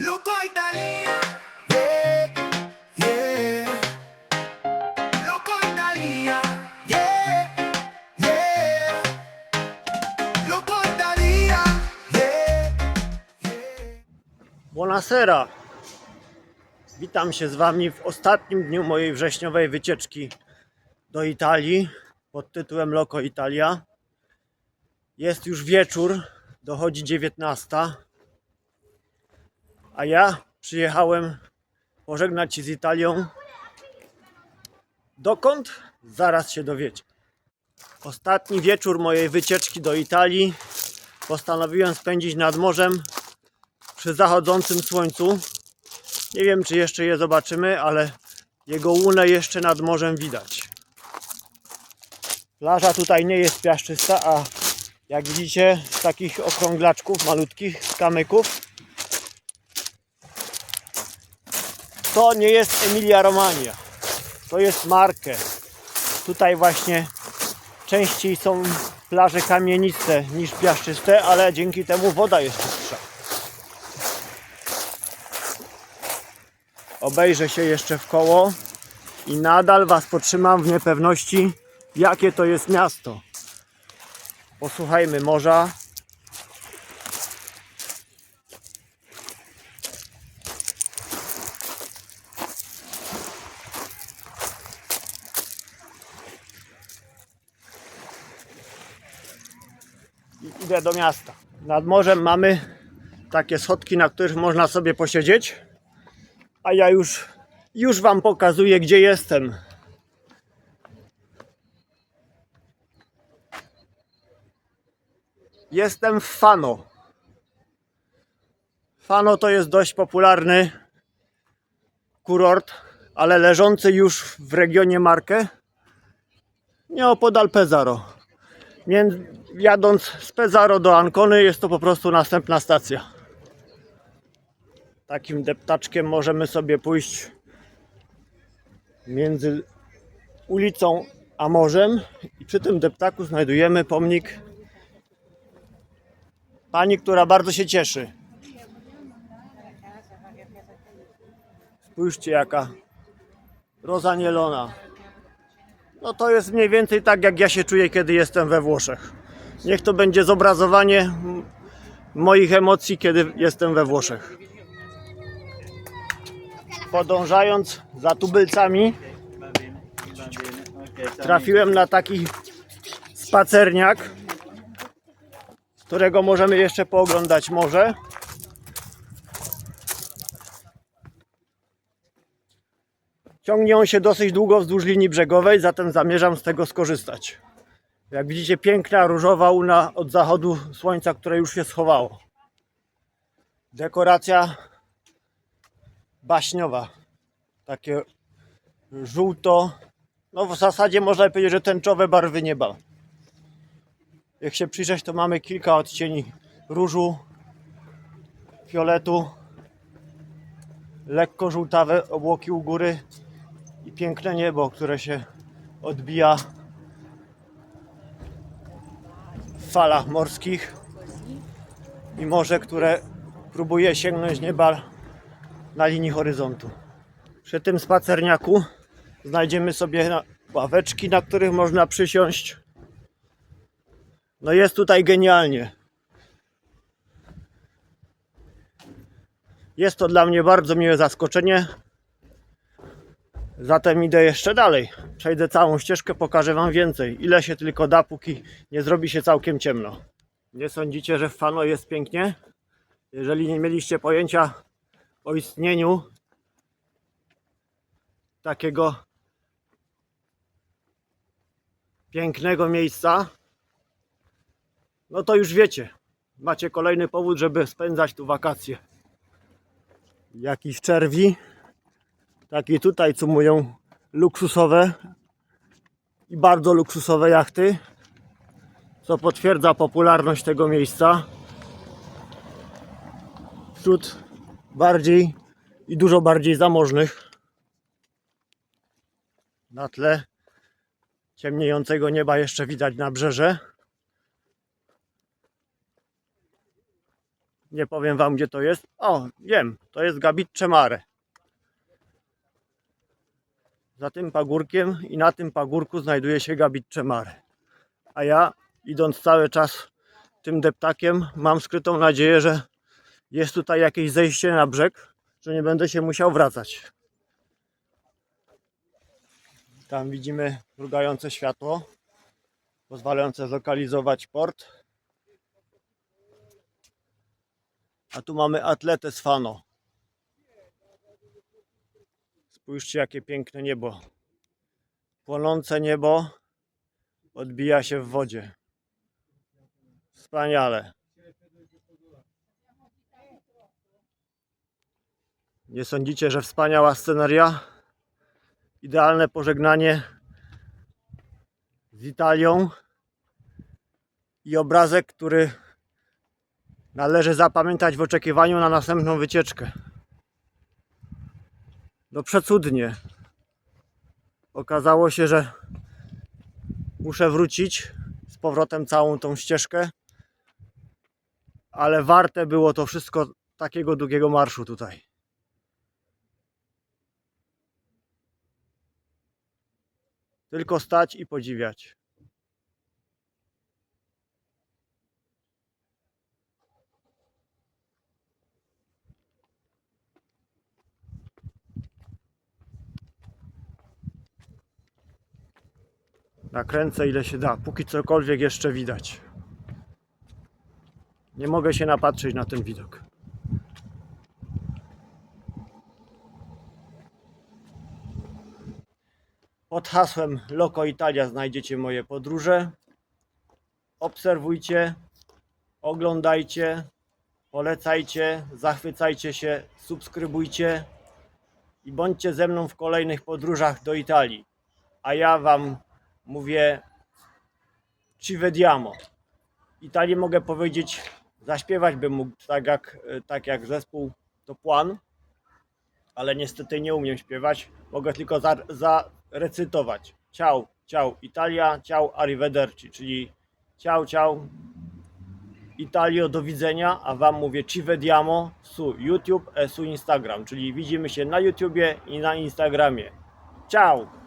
Loco Italia. Yeah, yeah. Loco Italia. Yeah, yeah. Italia. Yeah, yeah. Buonasera! Witam się z Wami w ostatnim dniu mojej wrześniowej wycieczki do Italii pod tytułem Loco Italia. Jest już wieczór, dochodzi 19, a ja przyjechałem pożegnać się z Italią. Dokąd? Zaraz się dowiecie. Ostatni wieczór mojej wycieczki do Italii postanowiłem spędzić nad morzem przy zachodzącym słońcu. Nie wiem, czy jeszcze je zobaczymy, ale jego łunę jeszcze nad morzem widać. Plaża tutaj nie jest piaszczysta, a jak widzicie, z takich okrąglaczków, malutkich, kamyków, to nie jest Emilia Romagna. To jest Marke. Tutaj właśnie częściej są plaże kamieniste niż piaszczyste, ale dzięki temu woda jest czystsza. obejrzę się jeszcze w koło i nadal Was potrzymam w niepewności, jakie to jest miasto. Posłuchajmy morza. Idę do miasta. Nad morzem mamy takie schodki, na których można sobie posiedzieć a ja już, już Wam pokazuję, gdzie jestem. Jestem w Fano. Fano to jest dość popularny kurort, ale leżący już w regionie Marke, nieopodal Pesaro. Jadąc z Pesaro do Ancony jest to po prostu następna stacja takim deptaczkiem możemy sobie pójść między ulicą a morzem i przy tym deptaku znajdujemy pomnik pani, która bardzo się cieszy. Spójrzcie jaka rozanielona. No to jest mniej więcej tak jak ja się czuję kiedy jestem we Włoszech. Niech to będzie zobrazowanie moich emocji kiedy jestem we Włoszech podążając za tubylcami trafiłem na taki spacerniak którego możemy jeszcze pooglądać morze ciągnie on się dosyć długo wzdłuż linii brzegowej zatem zamierzam z tego skorzystać jak widzicie piękna różowa łuna od zachodu słońca które już się schowało dekoracja baśniowa. Takie żółto, no w zasadzie można powiedzieć, że tęczowe barwy nieba. Jak się przyjrzeć, to mamy kilka odcieni różu, fioletu, lekko żółtawe obłoki u góry i piękne niebo, które się odbija w falach morskich i morze, które próbuje sięgnąć nieba na linii horyzontu. Przy tym spacerniaku znajdziemy sobie ławeczki, na których można przysiąść. No jest tutaj genialnie. Jest to dla mnie bardzo miłe zaskoczenie. Zatem idę jeszcze dalej. Przejdę całą ścieżkę, pokażę Wam więcej. Ile się tylko da, póki nie zrobi się całkiem ciemno. Nie sądzicie, że w Fano jest pięknie? Jeżeli nie mieliście pojęcia o istnieniu takiego pięknego miejsca, no to już wiecie, macie kolejny powód, żeby spędzać tu wakacje. Jakiś czerwi, taki tutaj cumują luksusowe i bardzo luksusowe jachty, co potwierdza popularność tego miejsca wśród bardziej i dużo bardziej zamożnych. Na tle ciemniejącego nieba jeszcze widać nabrzeże. Nie powiem wam gdzie to jest. O, wiem, to jest Gabit Czemare. Za tym pagórkiem i na tym pagórku znajduje się Gabit Czemare. A ja, idąc cały czas tym deptakiem, mam skrytą nadzieję, że jest tutaj jakieś zejście na brzeg, że nie będę się musiał wracać. Tam widzimy mrugające światło, pozwalające zlokalizować port. A tu mamy atletę z Fano. Spójrzcie, jakie piękne niebo. Płonące niebo odbija się w wodzie. Wspaniale. Nie sądzicie, że wspaniała sceneria? Idealne pożegnanie z Italią i obrazek, który należy zapamiętać w oczekiwaniu na następną wycieczkę. No przecudnie. Okazało się, że muszę wrócić z powrotem całą tą ścieżkę, ale warte było to wszystko takiego długiego marszu tutaj. Tylko stać i podziwiać. Nakręcę ile się da, póki cokolwiek jeszcze widać. Nie mogę się napatrzeć na ten widok. Pod hasłem Loco Italia znajdziecie moje podróże. Obserwujcie, oglądajcie, polecajcie, zachwycajcie się, subskrybujcie i bądźcie ze mną w kolejnych podróżach do Italii. A ja Wam mówię Ci vediamo. Italii mogę powiedzieć, zaśpiewać bym mógł tak jak, tak jak zespół to Plan, ale niestety nie umiem śpiewać. Mogę tylko za- zarecytować. Ciao, ciao Italia, ciao arrivederci, czyli ciao, ciao Italio, do widzenia, a Wam mówię ci vediamo su YouTube e su Instagram, czyli widzimy się na YouTubie i na Instagramie. Ciao!